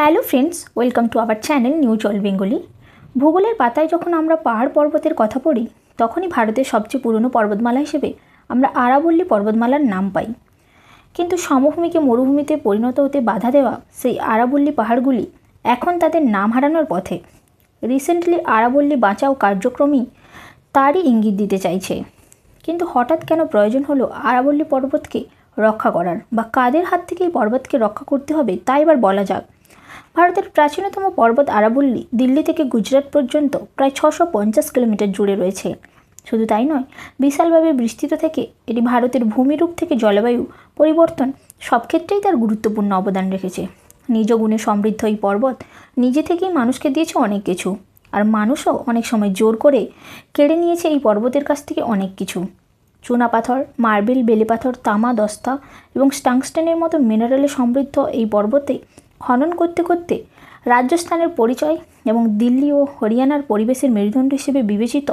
Hello friends welcome to our channel new জল Bengali ভূগোলের পাতায় যখন আমরা পাহাড় পর্বতের কথা পড়ি, তখনই ভারতের সবচেয়ে পুরনো পর্বতমালা হিসেবে আমরা আরাবল্লী পর্বতমালার নাম পাই। কিন্তু সমভূমিকে মরুভূমিতে পরিণত হতে বাধা দেওয়া সেই আরাবল্লী পাহাড়গুলি এখন তাদের নাম হারানোর পথে। রিসেন্টলি আরাবল্লী বাঁচাও কার্যক্রমই তারই ইঙ্গিত দিতে চাইছে। কিন্তু হঠাৎ কেন প্রয়োজন হলো আরাবল্লী পর্বতকে রক্ষা করার? বা কাদের হাত থেকে এই পর্বতকে রক্ষা করতে হবে? তা এবার বলা যাক। ভারতের প্রাচীনতম পর্বত আরাবল্লী দিল্লি থেকে গুজরাট পর্যন্ত প্রায় ছশো পঞ্চাশ কিলোমিটার জুড়ে রয়েছে। শুধু তাই নয়, বিশালভাবে বিস্তৃত থেকে এটি ভারতের ভূমিরূপ থেকে জলবায়ু পরিবর্তন সব ক্ষেত্রেই তার গুরুত্বপূর্ণ অবদান রেখেছে। নিজ গুণে সমৃদ্ধ এই পর্বত নিজে থেকেই মানুষকে দিয়েছে অনেক কিছু, আর মানুষও অনেক সময় জোর করে কেড়ে নিয়েছে এই পর্বতের কাছ থেকে অনেক কিছু। চুনাপাথর মার্বেল বেলেপাথর তামা, দস্তা এবং স্টাংস্টেনের মতো মিনারেলে সমৃদ্ধ এই পর্বতে খনন করতে করতে রাজস্থানের পরিচয় এবং দিল্লি ও হরিয়ানার পরিবেশের মেরুদণ্ড হিসেবে বিবেচিত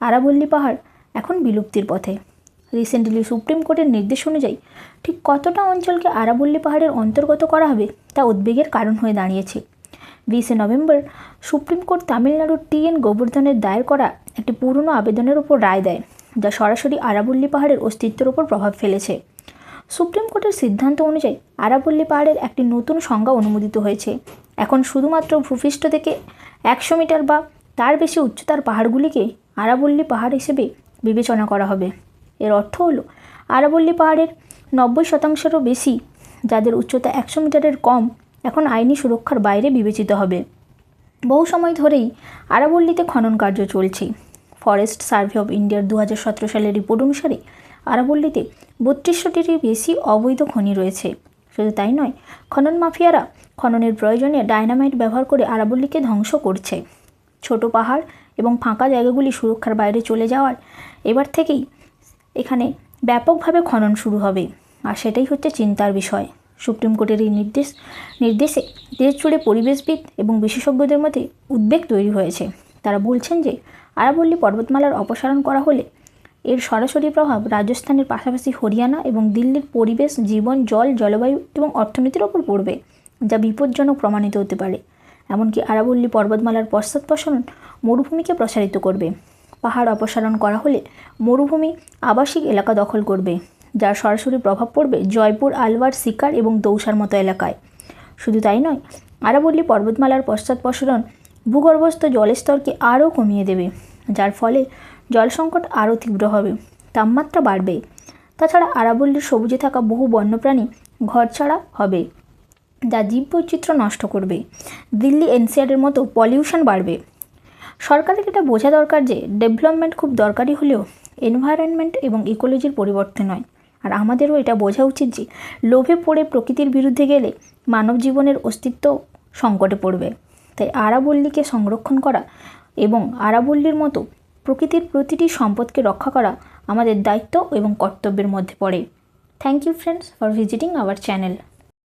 আরাবল্লী পাহাড় এখন বিলুপ্তির পথে। রিসেন্টলি সুপ্রিম কোর্টের নির্দেশ অনুযায়ী ঠিক কতটা অঞ্চলকে আরাবল্লী পাহাড়ের অন্তর্গত করা হবে তা উদ্বেগের কারণ হয়ে দাঁড়িয়েছে। বিশে নভেম্বর সুপ্রিম কোর্ট তামিলনাড়ুর টি এন গোবর্ধনের দায়ের করা একটি পুরনো আবেদনের উপর রায় দেয়, যা সরাসরি আরাবল্লী পাহাড়ের অস্তিত্বের উপর প্রভাব ফেলেছে। সুপ্রিম কোর্টের সিদ্ধান্ত অনুযায়ী আরাবল্লী পাহাড়ের একটি নতুন সংজ্ঞা অনুমোদিত হয়েছে। এখন শুধুমাত্র ভূপৃষ্ঠ থেকে একশো মিটার বা তার বেশি উচ্চতার পাহাড়গুলিকে আরাবল্লী পাহাড় হিসেবে বিবেচনা করা হবে। এর অর্থ হলো, আরাবল্লী পাহাড়ের নব্বই শতাংশেরও বেশি, যাদের উচ্চতা একশো মিটারের কম, এখন আইনি সুরক্ষার বাইরে বিবেচিত হবে। বহু সময় ধরেই আরাবল্লীতে খনন কার্য চলছে। ফরেস্ট সার্ভে অফ ইন্ডিয়ার দু হাজার সতেরো সালের রিপোর্ট অনুসারে আরাবল্লীতে বত্রিশশোটিরই বেশি অবৈধ খনি রয়েছে। শুধু তাই নয়, খনন মাফিয়ারা খননের প্রয়োজনে ডায়নামাইট ব্যবহার করে আরাবল্লীকে ধ্বংস করছে। ছোট পাহাড় এবং ফাঁকা জায়গাগুলি সুরক্ষার বাইরে চলে যাওয়ার এবার থেকেই এখানে ব্যাপকভাবে খনন শুরু হবে। আর সেটাই হচ্ছে চিন্তার বিষয়। সুপ্রিম কোর্টের এই নির্দেশ, নির্দেশে দেশ জুড়ে পরিবেশবিদ এবং বিশেষজ্ঞদের মধ্যে উদ্বেগ তৈরি হয়েছে। তারা বলছেন যে আরাবল্লী পর্বতমালার অপসারণ করা হলে এর সরাসরি প্রভাব রাজস্থানের পাশাপাশি হরিয়ানা এবং দিল্লির পরিবেশ, জীবন, জল, জলবায়ু এবং অর্থনীতির ওপর পড়বে, যা বিপজ্জনক প্রমাণিত হতে পারে। এমনকি আরাবল্লী পর্বতমালার পশ্চাৎপসরণ মরুভূমিকে প্রসারিত করবে। পাহাড় অপসারণ করা হলে মরুভূমি আবাসিক এলাকা দখল করবে, যার সরাসরি প্রভাব পড়বে জয়পুর, আলওয়ার শিকার এবং দৌসার মতো এলাকায়। শুধু তাই নয়, আরাবল্লী পর্বতমালার পশ্চাৎপসরণ ভূগর্ভস্থ জলের স্তরকে আরও কমিয়ে দেবে, যার ফলে জল সংকট আরও তীব্র হবে। তাপমাত্রা বাড়বে। তাছাড়া আরাবল্লীর সবুজে থাকা বহু বন্যপ্রাণী ঘর ছাড়া হবে, যা জীববৈচিত্র্য নষ্ট করবে। দিল্লি এনসিআরের মতো পলিউশন বাড়বে। সরকারের এটা বোঝা দরকার যে, ডেভেলপমেন্ট খুব দরকারি হলেও এনভায়রনমেন্ট এবং ইকোলজির পরিবর্তন নয়। আর আমাদেরও এটা বোঝা উচিত যে, লোভে পড়ে প্রকৃতির বিরুদ্ধে গেলে মানব জীবনের অস্তিত্ব সংকটে পড়বে। তাই আরাবল্লীকে সংরক্ষণ করা এবং আরাবল্লীর মতো প্রকৃতির প্রতিটি সম্পদকে রক্ষা করা আমাদের দায়িত্ব এবং কর্তব্যের মধ্যে পড়ে। Thank you friends for visiting our channel